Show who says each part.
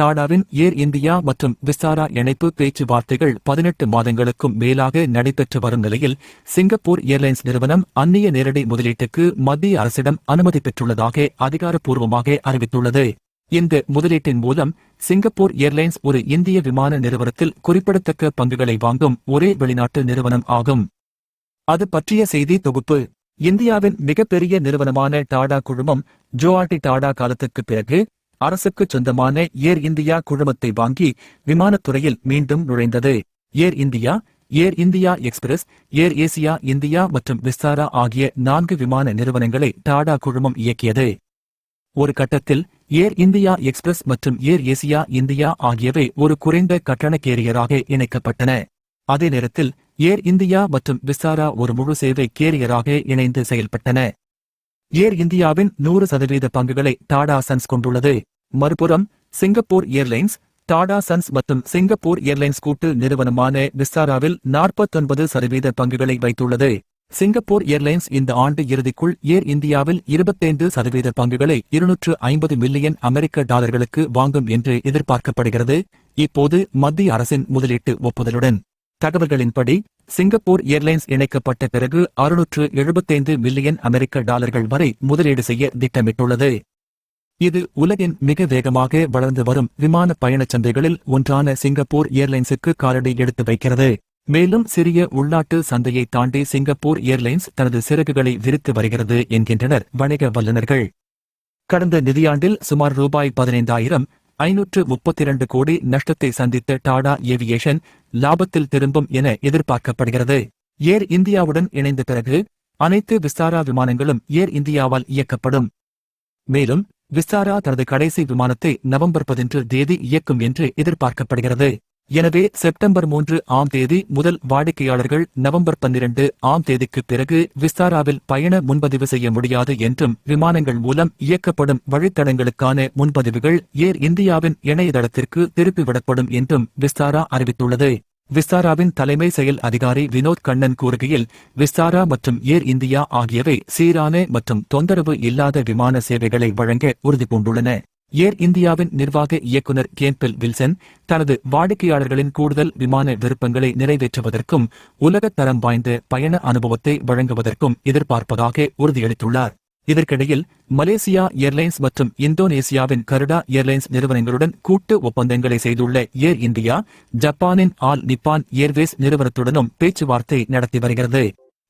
Speaker 1: டாடாவின் ஏர் India மற்றும் விசாரா இணைப்பு பேச்சுவார்த்தைகள் பதினெட்டு மாதங்களுக்கும் மேலாக நடைபெற்று வரும் நிலையில் சிங்கப்பூர் ஏர்லைன்ஸ் நிறுவனம் அந்நிய நேரடி முதலீட்டுக்கு மத்திய அரசிடம் அனுமதி பெற்றுள்ளதாக அதிகாரப்பூர்வமாக அறிவித்துள்ளது. இந்த முதலீட்டின் மூலம் சிங்கப்பூர் ஏர்லைன்ஸ் ஒரு இந்திய விமான நிறுவனத்தில் குறிப்பிடத்தக்க பங்குகளை வாங்கும் ஒரே வெளிநாட்டு நிறுவனம் ஆகும். அது பற்றிய செய்தி தொகுப்பு. இந்தியாவின் மிகப்பெரிய நிறுவனமான டாடா குழுமம் ஜோஆர்டி டாடா காலத்துக்குப் பிறகு அரசுக்கு சொந்தமான ஏர் இந்தியா குழுமத்தை வாங்கி விமானத்துறையில் மீண்டும் நுழைந்தது. Air India Air India Express Air Asia India மற்றும் விஸ்தாரா ஆகிய நான்கு விமான நிறுவனங்களை டாடா குழுமம் இயக்கியது. ஒரு கட்டத்தில் ஏர் இந்தியா எக்ஸ்பிரஸ் மற்றும் ஏர் ஏசியா இந்தியா ஆகியவை ஒரு குறைந்த கட்டண கேரியராக இணைக்கப்பட்டன. அதே நேரத்தில் ஏர் இந்தியா மற்றும் விஸ்தாரா ஒரு முழு சேவை கேரியராக இணைந்து செயல்பட்டன. ஏர் இந்தியாவின் நூறு சதவீத பங்குகளை டாடா சன்ஸ் கொண்டுள்ளது. மறுபுறம் சிங்கப்பூர் ஏர்லைன்ஸ் டாடா சன்ஸ் மற்றும் சிங்கப்பூர் ஏர்லைன்ஸ் கூட்டு நிறுவனமான விஸ்தாராவில் நாற்பத்தொன்பது சதவீத பங்குகளை வைத்துள்ளது. சிங்கப்பூர் ஏர்லைன்ஸ் இந்த ஆண்டு இறுதிக்குள் ஏர் இந்தியாவில் இருபத்தைந்து சதவீத பங்குகளை இருநூற்று ஐம்பது மில்லியன் அமெரிக்க டாலர்களுக்கு வாங்கும் என்று எதிர்பார்க்கப்படுகிறது. இப்போது மத்திய அரசின் முதலீட்டு ஒப்புதலுடன். தகவல்களின்படி சிங்கப்பூர் ஏர்லைன்ஸ் இணைக்கப்பட்ட பிறகு அறுநூற்று எழுபத்தைந்து மில்லியன் அமெரிக்க டாலர்கள் வரை முதலீடு செய்ய திட்டமிட்டுள்ளது. இது உலகின் மிக வேகமாக வளர்ந்து வரும் விமான பயணச் சந்தைகளில் ஒன்றான சிங்கப்பூர் ஏர்லைன்ஸுக்கு காலடி எடுத்து வைக்கிறது. மேலும் சிறிய உள்நாட்டு சந்தையை தாண்டி சிங்கப்பூர் ஏர்லைன்ஸ் தனது சிறகுகளை விரித்து வருகிறது என்கின்றனர் வணிக வல்லுநர்கள். கடந்த நிதியாண்டில் சுமார் ரூபாய் பதினைந்தாயிரம் ஐநூற்று முப்பத்தி இரண்டு கோடி நஷ்டத்தை சந்தித்த டாடா ஏவியேஷன் லாபத்தில் திரும்பும் என எதிர்பார்க்கப்படுகிறது. ஏர் இந்தியாவுடன் இணைந்த பிறகு அனைத்து விஸ்தாரா விமானங்களும் ஏர் இந்தியாவால் இயக்கப்படும். மேலும் விஸ்தாரா தனது கடைசி விமானத்தை நவம்பர் பதினொன்று தேதி இயக்கும் என்று எதிர்பார்க்கப்படுகிறது. எனவே செப்டம்பர் மூன்று ஆம் தேதி முதல் வாடிக்கையாளர்கள் நவம்பர் பன்னிரண்டு ஆம் தேதிக்குப் பிறகு விஸ்தாராவில் பயண முன்பதிவு செய்ய முடியாது என்றும் விமானங்கள் மூலம் இயக்கப்படும் வழித்தடங்களுக்கான முன்பதிவுகள் ஏர் இந்தியாவின் இணையதளத்திற்கு திருப்பிவிடப்படும் என்றும் விஸ்தாரா அறிவித்துள்ளது. விஸ்தாராவின் தலைமை செயல் அதிகாரி வினோத் கண்ணன் கூறுகையில் விஸ்தாரா மற்றும் ஏர் இந்தியா ஆகியவை சீரான மற்றும் தொந்தரவு இல்லாத விமான சேவைகளை வழங்க உறுதி பூண்டுள்ளன ஏர் இந்தியாவின் நிர்வாக இயக்குநர் கேம்பில் வில்சன் தனது வாடிக்கையாளர்களின் கூடுதல் விமான விருப்பங்களை நிறைவேற்றுவதற்கும் உலகத் தரம் வாய்ந்த பயண அனுபவத்தை வழங்குவதற்கும் எதிர்பார்ப்பதாக உறுதியளித்துள்ளார். இதற்கிடையில் மலேசியா ஏர்லைன்ஸ் மற்றும் இந்தோனேசியாவின் கருடா ஏர்லைன்ஸ் நிறுவனங்களுடன் கூட்டு ஒப்பந்தங்களை செய்துள்ள ஏர் இந்தியா ஜப்பானின் ஆல் நிப்பான் ஏர்வேஸ் நிறுவனத்துடனும் பேச்சுவார்த்தை நடத்தி வருகிறது.